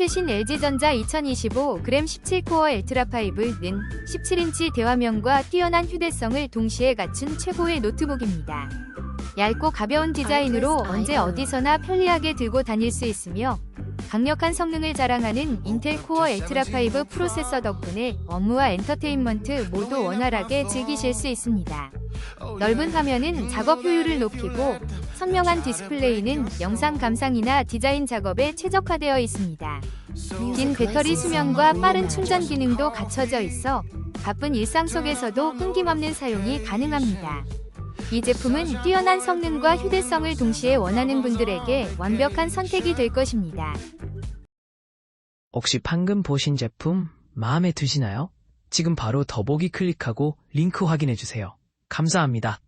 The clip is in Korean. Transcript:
최신 LG전자 2025 그램 17코어 엘트라5는 17인치 대화면과 뛰어난 휴대성을 동시에 갖춘 최고의 노트북입니다. 얇고 가벼운 디자인으로 언제 어디서나 편리하게 들고 다닐 수 있으며 강력한 성능을 자랑하는 인텔 코어 엘트라5 프로세서 덕분에 업무와 엔터테인먼트 모두 원활하게 즐기실 수 있습니다. 넓은 화면은 작업 효율을 높이고 선명한 디스플레이는 영상 감상이나 디자인 작업에 최적화되어 있습니다. 긴 배터리 수명과 빠른 충전 기능도 갖춰져 있어 바쁜 일상 속에서도 끊김없는 사용이 가능합니다. 이 제품은 뛰어난 성능과 휴대성을 동시에 원하는 분들에게 완벽한 선택이 될 것입니다. 혹시 방금 보신 제품 마음에 드시나요? 지금 바로 더보기 클릭하고 링크 확인해 주세요. 감사합니다.